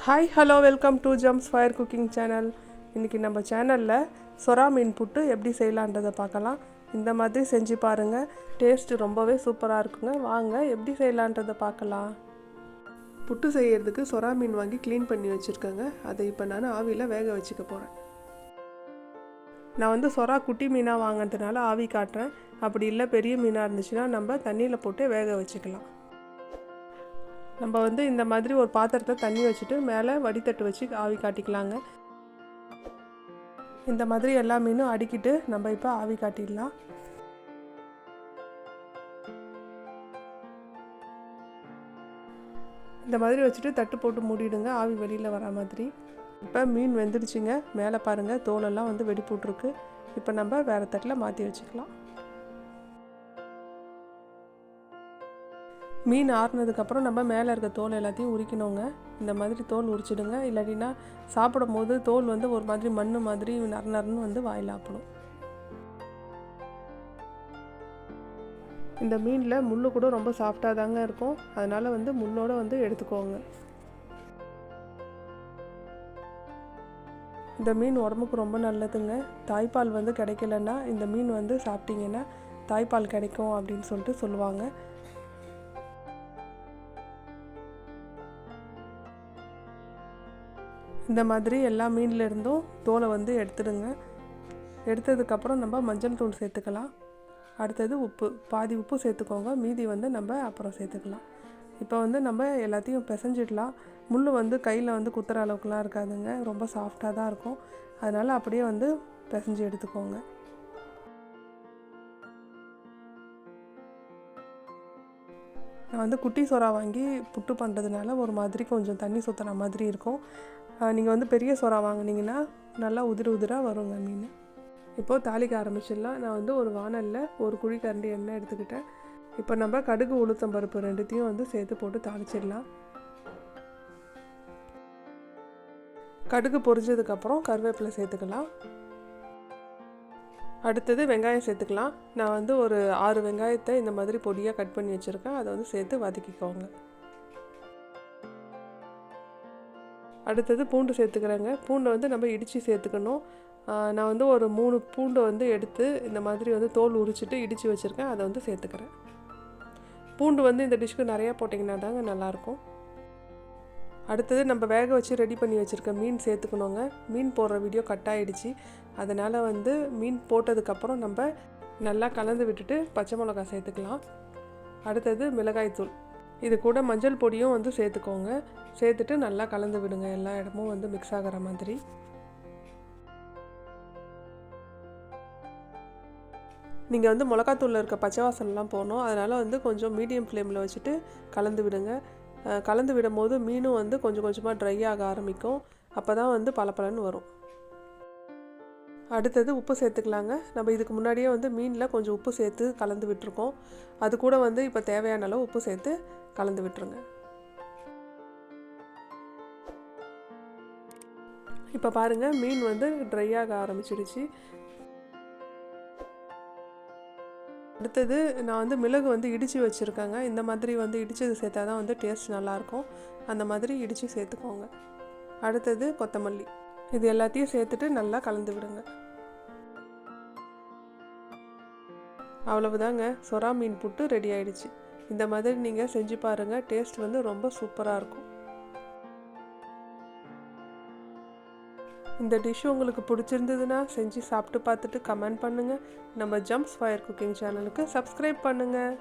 Hi hello welcome to Jams Fire cooking channel இன்றைக்கி நம்ம சேனலில் சொரா மீன் புட்டு எப்படி செய்யலான்றதை பார்க்கலாம். இந்த மாதிரி செஞ்சு பாருங்கள் டேஸ்ட்டு ரொம்பவே சூப்பராக இருக்குங்க. வாங்க எப்படி செய்யலான்றதை பார்க்கலாம். புட்டு செய்யறதுக்கு சொரா மீன் வாங்கி க்ளீன் பண்ணி வச்சுருக்கேங்க. அதை இப்போ நான் ஆவியில் வேக வச்சுக்க போகிறேன் நான் வந்து சொரா குட்டி மீனாக வாங்கினதுனால ஆவி காட்டுறேன். அப்படி இல்லை பெரிய மீனாக இருந்துச்சுன்னா நம்ம தண்ணியில் போட்டு வேக வச்சுக்கலாம். நம்ம வந்து இந்த மாதிரி ஒரு பாத்திரத்தை தண்ணி வச்சுட்டு மேலே வடித்தட்டு வச்சு ஆவி காட்டிக்கலாங்க. இந்த மாதிரி எல்லா மீனும் அடிக்கிட்டு நம்ம இப்போ ஆவி காட்டிடலாம். இந்த மாதிரி வச்சுட்டு தட்டு போட்டு மூடிடுங்க ஆவி வெளியில் வர மாதிரி. இப்போ மீன் வெந்துடுச்சுங்க. மேலே பாருங்கள் தோலெல்லாம் வந்து வெடி போட்டிருக்கு இப்போ நம்ம வேறு தட்டில் மாற்றி வச்சுக்கலாம். மீன் ஆறுனதுக்கப்புறம் நம்ம மேலே இருக்க தோல் எல்லாத்தையும் உரிக்கணுங்க. இந்த மாதிரி தோல் உரிச்சிடுங்க. இல்லாட்டினா சாப்பிடும் போது தோல் வந்து ஒரு மாதிரி மண் மாதிரி நர நரன்னு வந்து வாயில் ஆப்பணும். இந்த மீனில் முள் கூட ரொம்ப சாஃப்டாக தாங்க இருக்கும். அதனால் வந்து முள்ளோடு வந்து எடுத்துக்கோங்க. இந்த மீன் உடம்புக்கு ரொம்ப நல்லதுங்க. தாய்ப்பால் வந்து கிடைக்கலன்னா இந்த மீன் வந்து சாப்பிட்டீங்கன்னா தாய்ப்பால் கிடைக்கும் அப்படின்னு சொல்லிட்டு சொல்லுவாங்க. இந்த மாதிரி எல்லா மீன்லேருந்தும் தோலை வந்து எடுத்துடுங்க. எடுத்ததுக்கப்புறம் நம்ம மஞ்சள் தூள் சேர்த்துக்கலாம். அடுத்தது உப்பு. பாதி உப்பு சேர்த்துக்கோங்க. மீதி வந்து நம்ம அப்புறம் சேர்த்துக்கலாம். இப்போ வந்து நம்ம எல்லாத்தையும் பிசைஞ்சிடலாம். முள் வந்து கையில் வந்து குத்துற அளவுக்குலாம் இருக்காதுங்க. ரொம்ப சாஃப்டாக தான் இருக்கும். அதனால் அப்படியே வந்து பிசைஞ்சு எடுத்துக்கோங்க. நான் வந்து குட்டி சோறா வாங்கி புட்டு பண்ணுறதுனால ஒரு மாதிரி கொஞ்சம் தண்ணி சுற்றுற மாதிரி இருக்கும். நீங்கள் வந்து பெரிய சோறா வாங்கினீங்கன்னா நல்லா உதிர உதிராக வருங்க மீன். இப்போது தாளிக்க ஆரம்பிச்சிடலாம். நான் வந்து ஒரு வானலில் ஒரு குழி கரண்டி எண்ணெய் எடுத்துக்கிட்டேன். இப்போ நம்ம கடுகு உளுத்தம் பருப்பு ரெண்டுத்தையும் வந்து சேர்த்து போட்டு தாளிச்சிடலாம். கடுகு பொரிஞ்சதுக்கப்புறம் கருவேப்பிலை சேர்த்துக்கலாம். அடுத்தது வெங்காயம் சேர்த்துக்கலாம். நான் வந்து ஒரு ஆறு வெங்காயத்தை இந்த மாதிரி பொடியாக கட் பண்ணி வச்சுருக்கேன். அதை வந்து சேர்த்து வதக்கிக்கோங்க. அடுத்தது பூண்டு சேர்த்துக்கிறேங்க. பூண்டை வந்து நம்ம இடித்து சேர்த்துக்கணும். நான் வந்து ஒரு மூணு பூண்டை வந்து எடுத்து இந்த மாதிரி வந்து தோல் உரிச்சிட்டு இடித்து வச்சுருக்கேன். அதை வந்து சேர்த்துக்கிறேன். பூண்டு வந்து இந்த டிஷ்க்கு நிறையா போட்டிங்கன்னா தாங்க நல்லாயிருக்கும். அடுத்தது நம்ம வேக வச்சு ரெடி பண்ணி வச்சுருக்க மீன் சேர்த்துக்கணுங்க. மீன் போடுற வீடியோ கட் ஆகிடுச்சு அதனால் வந்து மீன் போட்டதுக்கப்புறம் நம்ம நல்லா கலந்து விட்டுட்டு பச்சை மிளகாய் சேர்த்துக்கலாம். அடுத்தது மிளகாய்த்தூள். இது கூட மஞ்சள் பொடியும் வந்து சேர்த்துக்கோங்க. சேர்த்துட்டு நல்லா கலந்து விடுங்க. எல்லா இடமும் வந்து மிக்ஸ் ஆகிற மாதிரி. நீங்கள் வந்து மிளகாத்தூளில் இருக்க பச்சை வாசனெலாம் போகணும் அதனால் வந்து கொஞ்சம் மீடியம் ஃப்ளேமில் வச்சுட்டு கலந்து விடுங்க. கலந்து விடும் போது மீனும் வந்து கொஞ்சம் கொஞ்சமாக ட்ரை ஆக ஆரம்பிக்கும். அப்போ தான் வந்து பளபளன்னு வரும். அடுத்தது உப்பு சேர்த்துக்கலாங்க. நம்ம இதுக்கு முன்னாடியே வந்து மீனில் கொஞ்சம் உப்பு சேர்த்து கலந்து விட்டுருக்கோம். அது கூட வந்து இப்போ தேவையான அளவு உப்பு சேர்த்து கலந்து விட்டுருங்க. இப்போ பாருங்கள் மீன் வந்து ட்ரை ஆக ஆரம்பிச்சிடுச்சு அடுத்தது நான் வந்து மிளகு வந்து இடித்து வச்சுருக்கேங்க. இந்த மாதிரி வந்து இடித்தது சேர்த்தா தான் வந்து டேஸ்ட் நல்லாயிருக்கும். அந்த மாதிரி இடித்து சேர்த்துக்கோங்க. அடுத்தது கொத்தமல்லி. இது எல்லாத்தையும் சேர்த்துட்டு நல்லா கலந்து விடுங்க. அவ்வளவுதாங்க. சொரா மீன் புட்டு ரெடி ஆயிடுச்சு. இந்த மாதிரி நீங்கள் செஞ்சு பாருங்கள் டேஸ்ட் வந்து ரொம்ப சூப்பராக இருக்கும். இந்த டிஷ் உங்களுக்கு பிடிச்சிருந்ததுன்னா செஞ்சு சாப்பிட்டு பார்த்துட்டு கமெண்ட் பண்ணுங்கள் நம்ம ஜம்ப்ஸ் ஃபயர் குக்கிங் சேனலுக்கு சப்ஸ்கிரைப் பண்ணுங்கள்